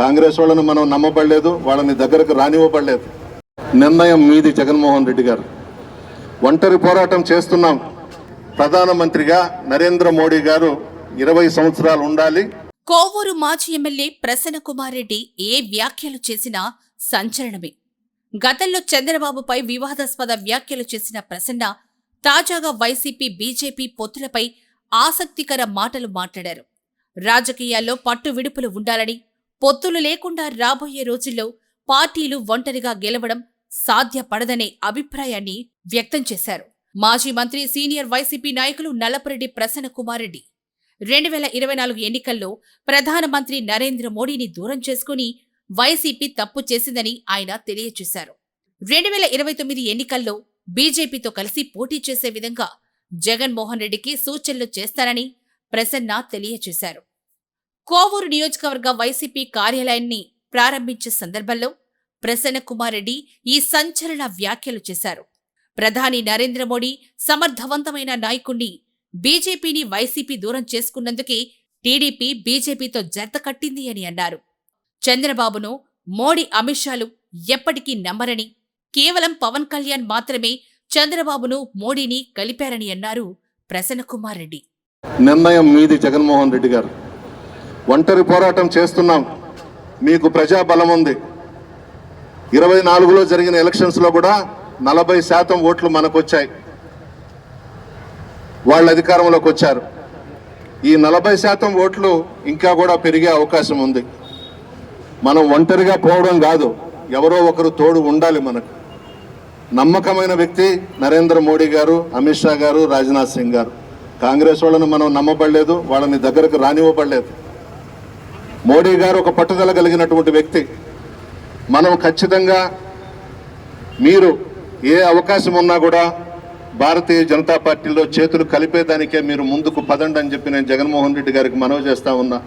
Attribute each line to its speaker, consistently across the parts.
Speaker 1: కాంగ్రెస్ వాళ్ళని మనం నమ్మబడలేదు వాళ్ళని దగ్గరకు రానివ్వబడలేదు. నిర్ణయం మీది జగన్మోహన్ రెడ్డి గారు. ఒంటరి పోరాటం చేస్తున్నాం. ప్రధానమంత్రిగా నరేంద్ర మోడీ గారు ఇరవై సంవత్సరాలు ఉండాలి.
Speaker 2: కోవూరు మాజీ ఎమ్మెల్యే ప్రసన్న కుమార్ రెడ్డి ఏ వ్యాఖ్యలు చేసినా సంచలనమే. గతంలో చంద్రబాబుపై వివాదాస్పద వ్యాఖ్యలు చేసిన ప్రసన్న తాజాగా వైసీపీ బీజేపీ పొత్తులపై ఆసక్తికర మాటలు మాట్లాడారు. రాజకీయాల్లో పట్టు విడుపులు ఉండాలని పొత్తులు లేకుండా రాబోయే రోజుల్లో పార్టీలు ఒంటరిగా గెలవడం సాధ్యపడదనే అభిప్రాయాన్ని వ్యక్తం చేశారు. మాజీ మంత్రి సీనియర్ వైసీపీ నాయకులు నల్లపురెడ్డి ప్రసన్న కుమారెడ్డి. రెండు వేల ఇరవై నాలుగు ఎన్నికల్లో ప్రధానమంత్రి నరేంద్ర మోడీని దూరం చేసుకుని వైసీపీ తప్పు చేసిందని ఆయన తెలియజేశారు. రెండు వేల ఇరవై తొమ్మిది ఎన్నికల్లో బీజేపీతో కలిసి పోటీ చేసే విధంగా జగన్మోహన్ రెడ్డికి సూచనలు చేస్తారని ప్రసన్న తెలియజేశారు. కోవూరు నియోజకవర్గ వైసీపీ కార్యాలయాన్ని ప్రారంభించే సందర్భంలో ప్రసన్న కుమార్ రెడ్డి ఈ సంచలన వ్యాఖ్యలు చేశారు. ప్రధాని నరేంద్ర మోడీ సమర్థవంతమైన నాయకుణ్ణి బీజేపీని వైసీపీ దూరం చేసుకున్నందుకే టీడీపీ బీజేపీతో జత కట్టింది అని అన్నారు. చంద్రబాబును మోడీ అమిత్ షాలు ఎప్పటికీ నమ్మరని కేవలం పవన్ కళ్యాణ్ మాత్రమే చంద్రబాబును మోడీని కలిపారని అన్నారు ప్రసన్నకుమార్ రెడ్డి
Speaker 1: నిర్ణయం మీది జగన్మోహన్ రెడ్డి గారు. ఒంటరి పోరాటం చేస్తున్నాం. మీకు ప్రజాబలం ఉంది. ఇరవై నాలుగులో జరిగిన ఎలక్షన్స్లో కూడా నలభై శాతం ఓట్లు మనకు వచ్చాయి వాళ్ళు అధికారంలోకి వచ్చారు. ఈ నలభై శాతం ఓట్లు ఇంకా కూడా పెరిగే అవకాశం ఉంది. మనం ఒంటరిగా పోవడం కాదు ఎవరో ఒకరు తోడు ఉండాలి మనకు. నమ్మకమైన వ్యక్తి నరేంద్ర మోడీ గారు అమిత్ షా గారు రాజ్నాథ్ సింగ్ గారు. కాంగ్రెస్ వాళ్ళని మనం నమ్మబడలేదు వాళ్ళని దగ్గరకు రానివ్వబడలేదు. మోడీ గారు ఒక పట్టుదల కలిగినటువంటి వ్యక్తి. మనం ఖచ్చితంగా మీరు ఏ అవకాశం ఉన్నా కూడా భారతీయ జనతా పార్టీలో చేతులు కలిపేదానికే మీరు ముందుకు పదండి అని చెప్పి నేను జగన్మోహన్ రెడ్డి గారికి మనవి చేస్తా ఉన్నా.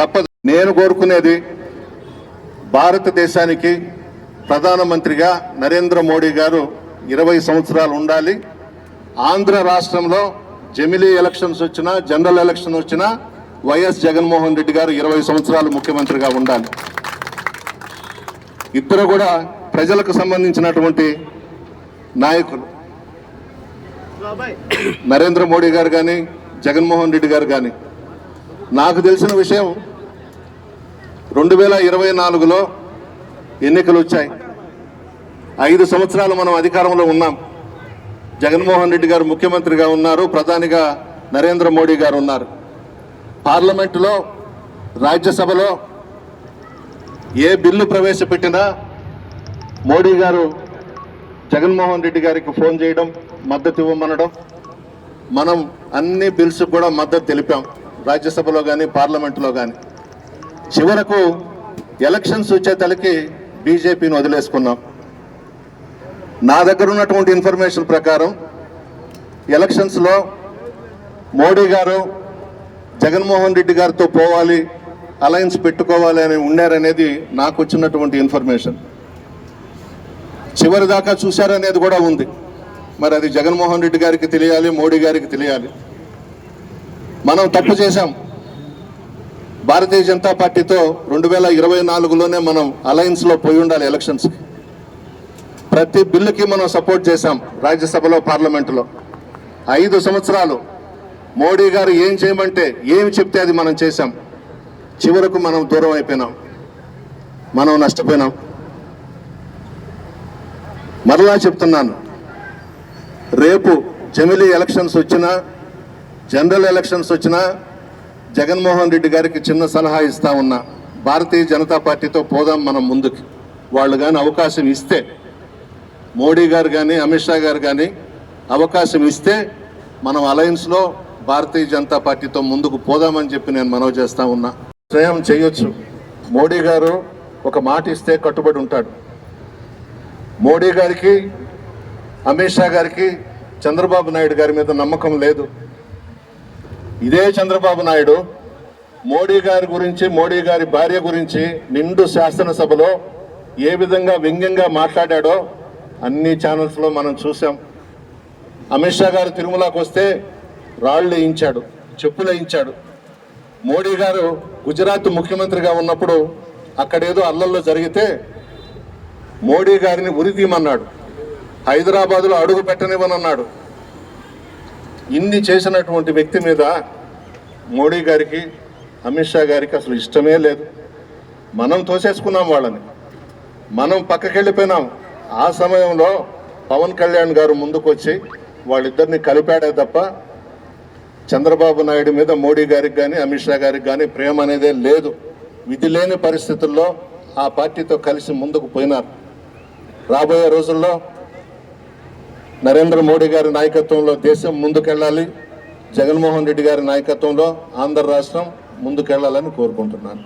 Speaker 1: తప్పదు. నేను కోరుకునేది భారతదేశానికి ప్రధానమంత్రిగా నరేంద్ర మోడీ గారు ఇరవై సంవత్సరాలు ఉండాలి. ఆంధ్ర రాష్ట్రంలో జమిలీ ఎలక్షన్స్ వచ్చినా జనరల్ ఎలక్షన్ వచ్చినా వైఎస్ జగన్మోహన్ రెడ్డి గారు ఇరవై సంవత్సరాలు ముఖ్యమంత్రిగా ఉండాలి. ఇద్దరు కూడా ప్రజలకు సంబంధించినటువంటి నాయకులు. నరేంద్ర మోడీ గారు కానీ జగన్మోహన్ రెడ్డి గారు కానీ నాకు తెలిసిన విషయం రెండు వేల ఇరవై నాలుగులో ఎన్నికలు వచ్చాయి ఐదు సంవత్సరాలు మనం అధికారంలో ఉన్నాం. జగన్మోహన్ రెడ్డి గారు ముఖ్యమంత్రిగా ఉన్నారు ప్రధానిగా నరేంద్ర మోడీ గారు ఉన్నారు. పార్లమెంటులో రాజ్యసభలో ఏ బిల్లు ప్రవేశపెట్టినా మోడీ గారు జగన్మోహన్ రెడ్డి గారికి ఫోన్ చేయడం మద్దతు ఇవ్వమనడం మనం అన్ని బిల్స్ కూడా మద్దతు తెలిపాం రాజ్యసభలో కానీ పార్లమెంటులో కానీ చివరకు ఎలక్షన్స్ వచ్చేతలకి బీజేపీని వదిలేసుకున్నాం. నా దగ్గర ఉన్నటువంటి ఇన్ఫర్మేషన్ ప్రకారం ఎలక్షన్స్లో మోడీ గారు జగన్మోహన్ రెడ్డి గారితో పోవాలి అలయన్స్ పెట్టుకోవాలి అని ఉండారనేది నాకు వచ్చినటువంటి ఇన్ఫర్మేషన్ చివరి దాకా చూశారనేది కూడా ఉంది. మరి అది జగన్మోహన్ రెడ్డి గారికి తెలియాలి మోడీ గారికి తెలియాలి. మనం తప్పు చేశాం. భారతీయ జనతా పార్టీతో రెండు వేల ఇరవై నాలుగులోనే మనం అలయన్స్లో పోయి ఉండాలి ఎలక్షన్స్కి ప్రతి బిల్లుకి మనం సపోర్ట్ చేశాం రాజ్యసభలో పార్లమెంటులో ఐదు సంవత్సరాలు మోడీ గారు ఏం చేయమంటే ఏమి చెప్తే అది మనం చేశాం. చివరకు మనం దూరం అయిపోయినాం. మనం నష్టపోయినాం. మరలా చెప్తున్నాను. రేపు జమిలీ ఎలక్షన్స్ వచ్చినా జనరల్ ఎలక్షన్స్ వచ్చినా జగన్మోహన్ రెడ్డి గారికి చిన్న సలహా ఇస్తా ఉన్నా. భారతీయ జనతా పార్టీతో పోదాం మనం ముందుకు. వాళ్ళు కానీ అవకాశం ఇస్తే మోడీ గారు కానీ అమిత్ షా గారు కానీ అవకాశం ఇస్తే మనం అలయన్స్లో భారతీయ జనతా పార్టీతో ముందుకు పోదామని చెప్పి నేను మనవి చేస్తా ఉన్నా. స్వయం చేయొచ్చు. మోడీ గారు ఒక మాట ఇస్తే కట్టుబడి ఉంటాడు. మోడీ గారికి అమిత్ షా గారికి చంద్రబాబు నాయుడు గారి మీద నమ్మకం లేదు. ఇదే చంద్రబాబు నాయుడు మోడీ గారి గురించి మోడీ గారి భార్య గురించి నిండు శాసనసభలో ఏ విధంగా వ్యంగ్యంగా మాట్లాడాడో అన్ని ఛానల్స్లో మనం చూసాం అమిత్ షా గారు తిరుమలకు వస్తే రాళ్ళు వేయించాడు చెప్పులు వేయించాడు. మోడీ గారు గుజరాత్ ముఖ్యమంత్రిగా ఉన్నప్పుడు అక్కడేదో అల్లల్లో జరిగితే మోడీ గారిని ఉరి తీయమన్నాడు. హైదరాబాదులో అడుగు పెట్టనివ్వనన్నాడు. ఇన్ని చేసినటువంటి వ్యక్తి మీద మోడీ గారికి అమిత్ షా గారికి అసలు ఇష్టమే లేదు. మనం తోసేసుకున్నాం వాళ్ళని. మనం పక్కకెళ్ళిపోయినాం. ఆ సమయంలో పవన్ కళ్యాణ్ గారు ముందుకు వచ్చి వాళ్ళిద్దరిని కలిపాడే తప్ప చంద్రబాబు నాయుడు మీద మోడీ గారికి కానీ అమిత్ షా గారికి కానీ ప్రేమ అనేదే లేదు. విధి లేని పరిస్థితుల్లో ఆ పార్టీతో కలిసి ముందుకు పోయినారు. రాబోయే రోజుల్లో నరేంద్ర మోడీ గారి నాయకత్వంలో దేశం ముందుకెళ్ళాలి. జగన్మోహన్ రెడ్డి గారి నాయకత్వంలో ఆంధ్ర రాష్ట్రం ముందుకెళ్ళాలని కోరుకుంటున్నాను.